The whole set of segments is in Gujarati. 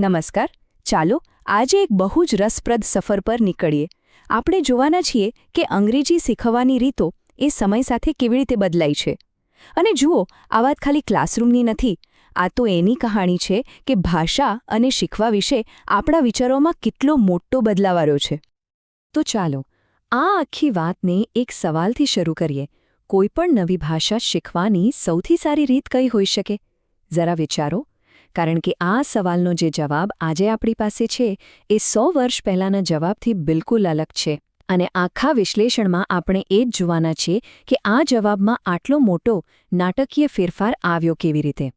નમસ્કાર. ચાલો આજે એક બહુ જ રસપ્રદ સફર પર નીકળીએ. આપણે જોવાના છીએ કે અંગ્રેજી શીખવાની રીતો એ સમય સાથે કેવી રીતે બદલાઈ છે. અને જુઓ, આ વાત ખાલી ક્લાસરૂમની નથી. આ તો એની કહાણી છે કે ભાષા અને શીખવા વિશે આપણા વિચારોમાં કેટલો મોટો બદલાવ આવ્યો છે. તો ચાલો, આ આખી વાતને એક સવાલથી શરૂ કરીએ. કોઈપણ નવી ભાષા શીખવાની સૌથી સારી રીત કઈ હોઈ શકે? જરા વિચારો. કારણ કે આ સવાલનો જે જવાબ આજે આપણી પાસે છે, એ સો વર્ષ પહેલાંના જવાબથી બિલકુલ અલગ છે. અને આખા વિશ્લેષણમાં આપણે એ જ જોવાના છીએ કે આ જવાબમાં આટલો મોટો નાટકીય ફેરફાર આવ્યો કેવી રીતે.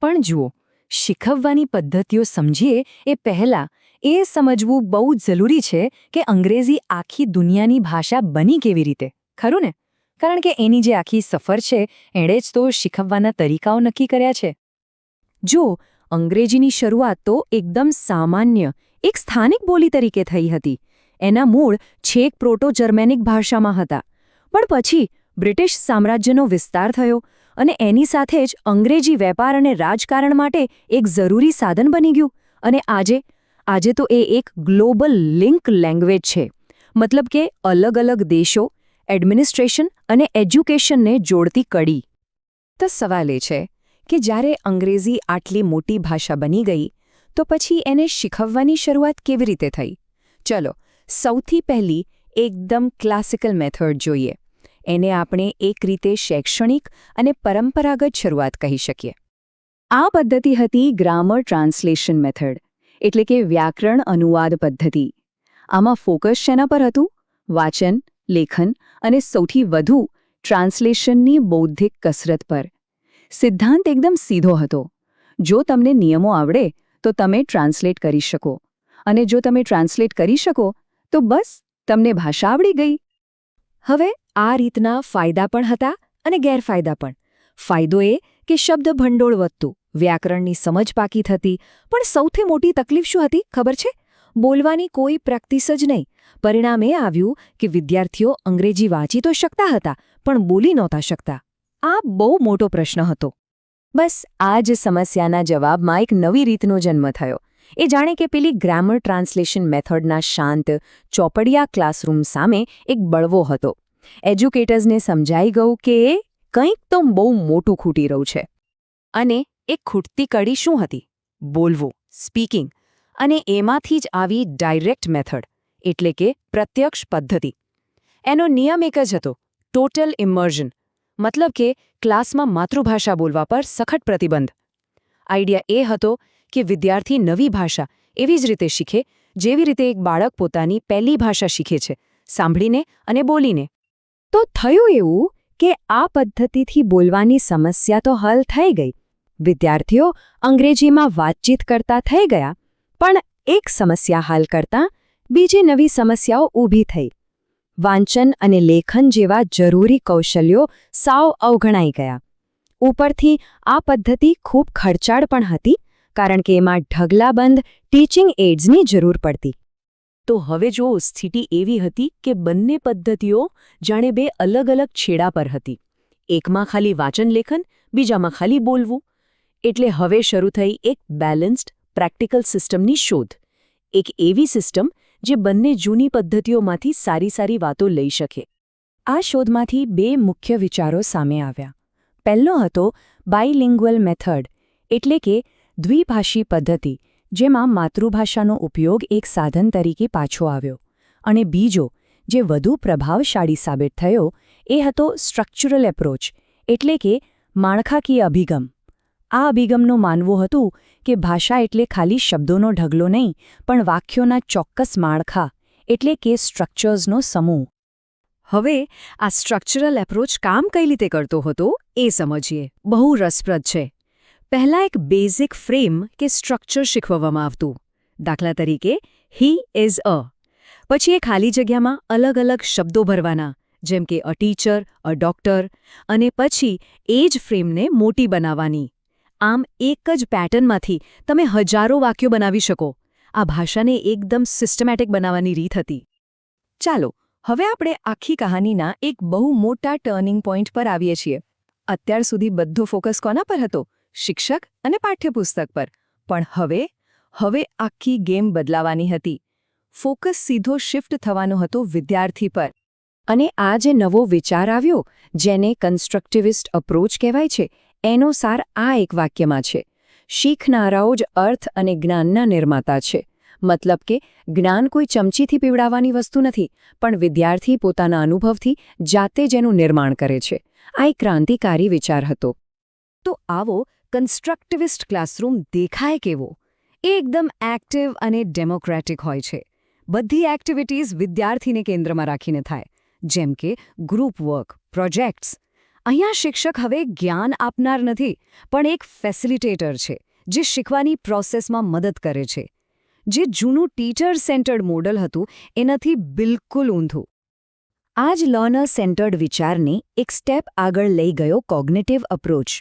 પણ જુઓ, શીખવવાની પદ્ધતિઓ સમજીએ એ પહેલાં, એ સમજવું બહુ જરૂરી છે કે અંગ્રેજી આખી દુનિયાની ભાષા બની કેવી રીતે. ખરું ને? કારણ કે એની જે આખી સફર છે, એણે જ તો શીખવવાના તરીકાઓ નક્કી કર્યા છે. જો અંગ્રેજીની શરૂઆત તો એકદમ સામાન્ય, એક સ્થાનિક બોલી તરીકે થઈ હતી. એના મૂળ છેક પ્રોટો જર્મેનિક ભાષામાં હતા. પણ પછી બ્રિટિશ સામ્રાજ્યનો વિસ્તાર થયો અને એની સાથે જ અંગ્રેજી વેપાર અને રાજકારણ માટે એક જરૂરી સાધન બની ગયું અને આજે આજે તો એ એક ગ્લોબલ લિંક લેંગ્વેજ છે. મતલબ કે અલગ અલગ દેશો, એડમિનિસ્ટ્રેશન અને એજ્યુકેશનને જોડતી કડી. તો સવાલ એ છે કે જ્યારે અંગ્રેજી આટલી મોટી ભાષા બની ગઈ, તો પછી એને શીખવવાની શરૂઆત કેવી રીતે થઈ? ચલો, સૌથી પહેલી એકદમ ક્લાસિકલ મેથડ જોઈએ. એને આપણે એક રીતે શૈક્ષણિક અને પરંપરાગત શરૂઆત કહી શકીએ. આ પદ્ધતિ હતી ગ્રામર ટ્રાન્સલેશન મેથડ, એટલે કે વ્યાકરણ અનુવાદ પદ્ધતિ. આમાં ફોકસ શેના પર હતું? વાચન, લેખન અને સૌથી વધુ ટ્રાન્સલેશનની બૌદ્ધિક કસરત પર. સિદ્ધાંત એકદમ સીધો હતો. જો તમને નિયમો આવડે, તો તમે ટ્રાન્સલેટ કરી શકો. અને જો તમે ટ્રાન્સલેટ કરી શકો, તો બસ, તમને ભાષા આવડી ગઈ. હવે આ રીતના ફાયદા પણ હતા અને ગેરફાયદા પણ. ફાયદો એ કે શબ્દ ભંડોળ વધતું, વ્યાકરણની સમજ પાકી થતી, પણ સૌથી મોટી તકલીફ શું હતી, ખબર છે? બોલવાની કોઈ પ્રેક્ટિસ જ નહીં. પરિણામે આવ્યું કે વિદ્યાર્થીઓ અંગ્રેજી વાંચી તો શકતા હતા, પણ બોલી નહોતા શકતા. આ બહુ મોટો પ્રશ્ન હતો. બસ આ જ સમસ્યાના જવાબમાં એક નવી રીતનો જન્મ થયો. એ જાણે કે પેલી ગ્રામર ટ્રાન્સલેશન મેથડના શાંત, ચોપડિયા ક્લાસરૂમ સામે એક બળવો હતો. એજ્યુકેટર્સને સમજાઈ ગયું કે કંઈક તો બહુ મોટું ખૂટી રહ્યું છે. અને એ ખૂટતી કડી શું હતી? બોલવું, સ્પીકિંગ, અને એમાંથી જ આવી ડાયરેક્ટ મેથડ, એટલે કે પ્રત્યક્ષ પદ્ધતિ. એનો નિયમ એક જ હતો, ટોટલ ઇમર્જન મતલબ કે ક્લાસમાં માતૃભાષા બોલવા પર સખત પ્રતિબંધ. આઈડિયા એ હતો કે વિદ્યાર્થી નવી ભાષા એવી જ રીતે શીખે, જેવી રીતે એક બાળક પોતાની પહેલી ભાષા શીખે છે, સાંભળીને અને બોલીને. તો થયું એવું કે આ પદ્ધતિથી બોલવાની સમસ્યા તો હલ થઈ ગઈ. વિદ્યાર્થીઓ અંગ્રેજીમાં વાતચીત કરતા થઈ ગયા, પણ એક સમસ્યા હલ કરતાં બીજી નવી સમસ્યાઓ ઊભી થઈ. વાંચન અને લેખન જેવા જરૂરી કૌશલ્યો સાવ અવગણાઈ ગયા. ઉપરથી આ પદ્ધતિ ખૂબ ખર્ચાળ પણ હતી, કારણ કે એમાં ઢગલાબંધ ટીચિંગ એડ્સની જરૂર પડતી. તો હવે જો સ્થિતિ એવી હતી કે બંને પદ્ધતિઓ જાણે બે અલગ અલગ છેડા પર હતી. એકમાં ખાલી વાંચન લેખન, બીજામાં ખાલી બોલવું. એટલે હવે શરૂ થઈ એક બેલેન્સ્ડ પ્રેક્ટિકલ સિસ્ટમની શોધ. એક એવી સિસ્ટમ જે બંને જૂની પદ્ધતિઓમાંથી સારી સારી વાતો લઈ શકે. આ શોધમાંથી બે મુખ્ય વિચારો સામે આવ્યા. પહેલો હતો બાયલિંગ્વલ મેથડ, એટલે કે દ્વિભાષી પદ્ધતિ, જેમાં માતૃભાષાનો ઉપયોગ એક સાધન તરીકે પાછો આવ્યો. અને બીજો, જે વધુ પ્રભાવશાળી સાબિત થયો, એ હતો સ્ટ્રક્ચરલ એપ્રોચ એટલે કે માળખાકીય અભિગમ. આ અભિગમનું માનવું હતું કે ભાષા એટલે ખાલી શબ્દોનો ઢગલો નહીં, પણ વાક્યોના ચોક્કસ માળખા, એટલે કે સ્ટ્રક્ચર્સનો સમૂહ. હવે, આ સ્ટ્રક્ચરલ એપ્રોચ કામ કઈ રીતે કરતો હતો એ સમજીએ. બહુ રસપ્રદ છે. પહેલાં એક બેઝિક ફ્રેમ કે સ્ટ્રક્ચર શીખવવામાં આવતું. દાખલા તરીકે હી ઇઝ અ પછી એ ખાલી જગ્યામાં અલગ અલગ શબ્દો ભરવાના, જેમ કે અ ટીચર અ ડોક્ટર અને પછી એ જ ફ્રેમને મોટી બનાવવાની. આમ એક જ પેટર્નમાંથી તમે હજારો વાક્યો બનાવી શકો. આ ભાષાને એકદમ સિસ્ટમેટિક બનાવવાની રીત હતી. ચાલો, હવે આપણે આખી કહાનીના એક બહુ મોટા ટર્નિંગ પોઈન્ટ પર આવીએ છીએ. અત્યાર સુધી બધો ફોકસ કોના પર હતો? શિક્ષક અને પાઠ્યપુસ્તક પર. પણ હવે હવે આખી ગેમ બદલાવાની હતી. ફોકસ સીધો શિફ્ટ થવાનો હતો વિદ્યાર્થી પર. અને આ જે નવો વિચાર આવ્યો, જેને કન્સ્ટ્રક્ટિવિસ્ટ અપ્રોચ કહેવાય છે એનો સાર આ એક વાક્યમાં છે. શીખનારાઓ જ અર્થ અને જ્ઞાનના નિર્માતા છે. મતલબ કે, જ્ઞાન કોઈ ચમચીથી પીવડાવવાની વસ્તુ નથી, પણ વિદ્યાર્થી પોતાના અનુભવથી જાતે જ એનું નિર્માણ કરે છે. આ એક ક્રાંતિકારી વિચાર હતો. તો આવો કન્સ્ટ્રક્ટિવિસ્ટ ક્લાસરૂમ દેખાય કેવો? એ એકદમ એક્ટિવ અને ડેમોક્રેટિક હોય છે. બધી એક્ટિવિટીઝ વિદ્યાર્થીને કેન્દ્રમાં રાખીને થાય. જેમ કે ગ્રુપ વર્ક પ્રોજેક્ટ્સ અહીંયા શિક્ષક હવે જ્ઞાન આપનાર નથી, પણ એક ફેસિલિટેટર છે, જે શીખવાની પ્રોસેસમાં મદદ કરે છે. જે જૂનું ટીચર સેન્ટર્ડ મોડલ હતું, એનાથી બિલકુલ ઊંધું. આ જ લર્નર સેન્ટર્ડ વિચારને એક સ્ટેપ આગળ લઈ ગયો કોગ્નેટિવ અપ્રોચ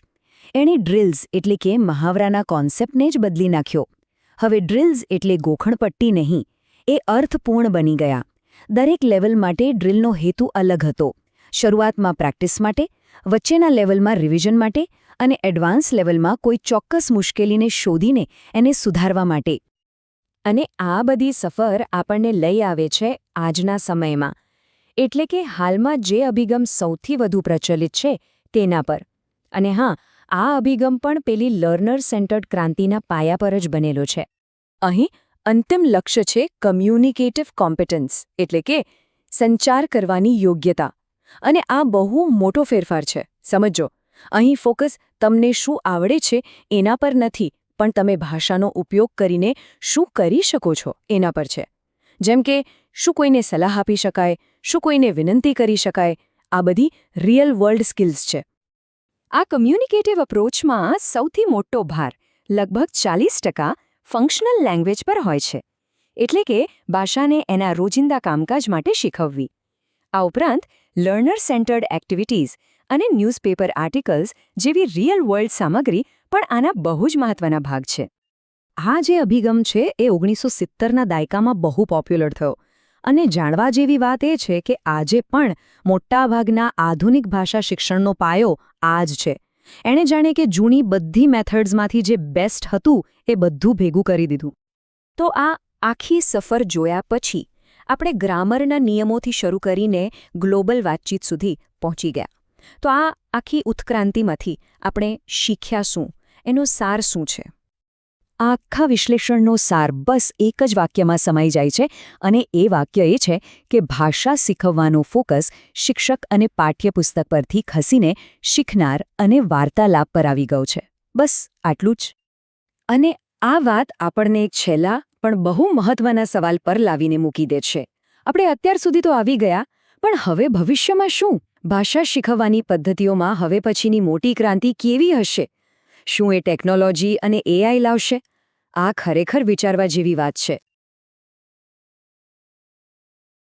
એણે ડ્રિલ્સ એટલે કે મહાવરાના કોન્સેપ્ટને જ બદલી નાખ્યો. હવે ડ્રિલ્સ એટલે ગોખણપટ્ટી નહીં, એ અર્થપૂર્ણ બની ગયા. દરેક લેવલ માટે ડ્રિલનો હેતુ અલગ હતો. શરૂઆતમાં પ્રેક્ટિસ માટે વચ્ચેના લેવલમાં રિવિઝન માટે અને એડવાન્સ લેવલમાં કોઈ ચોક્કસ મુશ્કેલીને શોધીને એને સુધારવા માટે. અને આ બધી સફર આપણને લઈ આવે છે આજના સમયમાં. એટલે કે હાલમાં જે અભિગમ સૌથી વધુ પ્રચલિત છે તેના પર. અને હા, આ અભિગમ પણ પેલી લર્નર સેન્ટર્ડ ક્રાંતિના પાયા પર જ બનેલો છે. અહીં અંતિમ લક્ષ્ય છે કમ્યુનિકેટિવ કોમ્પિટન્સ, એટલે કે સંચાર કરવાની યોગ્યતા. અને આ બહુ મોટો ફેરફાર છે. સમજો અહીં ફોકસ તમને શું આવડે છે એના પર નથી, પણ તમે ભાષાનો ઉપયોગ કરીને શું કરી શકો છો એના પર છે. જેમ કે, શું કોઈને સલાહ આપી શકાય, શું કોઈને વિનંતી કરી શકાય, આ બધી રિયલ વર્લ્ડ સ્કિલ્સ છે. આ કમ્યુનિકેટિવ અપ્રોચમાં સૌથી મોટો ભાર લગભગ ચાલીસ ટકા ફંક્શનલ લેંગ્વેજ પર હોય છે. એટલે કે ભાષાને એના રોજિંદા કામકાજ માટે શીખવવી. આ ઉપરાંત લર્નર સેન્ટર્ડ એક્ટિવિટીઝ અને ન્યૂઝપેપર આર્ટિકલ્સ જેવી રિયલ વર્લ્ડ સામગ્રી પણ આના બહુ જ મહત્વના ભાગ છે. આ જે અભિગમ છે એ ઓગણીસો સિત્તરના દાયકામાં બહુ પોપ્યુલર થયો અને જાણવા જેવી વાત એ છે કે આજે પણ મોટાભાગના આધુનિક ભાષા શિક્ષણનો પાયો આ જ છે. એણે જાણે કે જૂની બધી મેથડ્સમાંથી જે બેસ્ટ હતું એ બધું ભેગું કરી દીધું. તો આ આખી સફર જોયા પછી આપણે ગ્રામરના નિયમોથી શરૂ કરીને ગ્લોબલ વાતચીત સુધી પહોંચી ગયા. તો આ આખી ઉત્ક્રાંતિમાંથી આપણે શીખ્યા શું? એનો સાર શું છે? આખા વિશ્લેષણનો સાર બસ એક જ વાક્યમાં સમાઈ જાય છે અને એ વાક્ય એ છે કે ભાષા શીખવવાનો ફોકસ શિક્ષક અને પાઠ્યપુસ્તક પરથી ખસીને શીખનાર અને વાર્તાલાપ પર આવી ગયો છે. બસ આટલું જ. અને આ વાત આપણને છેલ્લા પણ બહુ મહત્વના સવાલ પર લાવીને મૂકી દે છે. આપણે અત્યાર સુધી તો આવી ગયા, પણ હવે ભવિષ્યમાં શું? ભાષા શીખવવાની પદ્ધતિઓમાં હવે પછીની મોટી ક્રાંતિ કેવી હશે? શું એ ટેકનોલોજી અને એઆઈ લાવશે? આ ખરેખર વિચારવા જેવી વાત છે.